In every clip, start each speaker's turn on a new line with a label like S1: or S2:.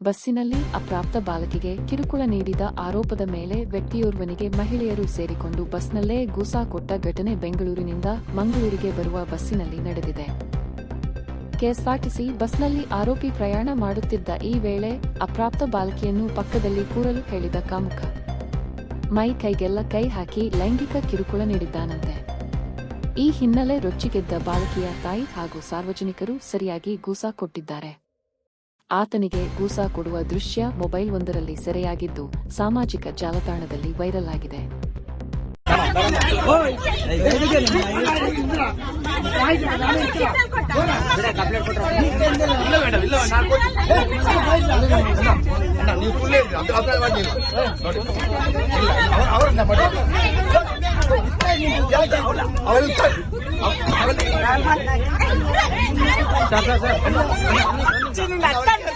S1: ಬಸ್ಸಿನಲ್ಲಿ ಅಪ್ರಾಪ್ತ ಬಾಲಕಿಗೆ ಕಿರುಕುಳ ನೀಡಿದ ಆರೋಪದ ಮೇಲೆ ವ್ಯಕ್ತಿಯೋರ್ವನಿಗೆ ಮಹಿಳೆಯರು ಸೇರಿಕೊಂಡು ಬಸ್ನಲ್ಲೇ ಗೂಸಾ ಕೊಟ್ಟ ಘಟನೆ ಬೆಂಗಳೂರಿನಿಂದ ಮಂಗಳೂರಿಗೆ ಬರುವ ಬಸ್ಸಿನಲ್ಲಿ ನಡೆದಿದೆ. ಕೆಎಸ್ಆರ್ಟಿಸಿ ಬಸ್ನಲ್ಲಿ ಆರೋಪಿ ಪ್ರಯಾಣ ಮಾಡುತ್ತಿದ್ದ ಈ ವೇಳೆ ಅಪ್ರಾಪ್ತ ಬಾಲಕಿಯನ್ನು ಪಕ್ಕದಲ್ಲಿ ಕೂರಲು ಹೇಳಿದ ಕಾಮುಖ ಮೈ ಕೈಗೆಲ್ಲ ಕೈ ಹಾಕಿ ಲೈಂಗಿಕ ಕಿರುಕುಳ ನೀಡಿದ್ದಾನಂತೆ. ಈ ಹಿನ್ನೆಲೆ ರೊಚ್ಚಿಗೆದ್ದ ಬಾಲಕಿಯ ತಾಯಿ ಹಾಗೂ ಸಾರ್ವಜನಿಕರು ಸರಿಯಾಗಿ ಗೂಸಾ ಕೊಟ್ಟಿದ್ದಾರೆ. ಆತನಿಗೆ ಗೂಸಾ ಕೊಡುವ ದೃಶ್ಯ ಮೊಬೈಲ್ ಒಂದರಲ್ಲಿ ಸೆರೆಯಾಗಿದ್ದು ಸಾಮಾಜಿಕ ಜಾಲತಾಣದಲ್ಲಿ ವೈರಲ್ ಆಗಿದೆ
S2: ಸರ್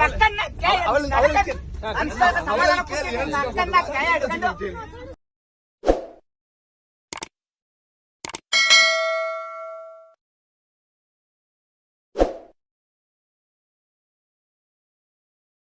S2: ಅವ್ರನ್ನ ಮಾಡಿ ಅವಳು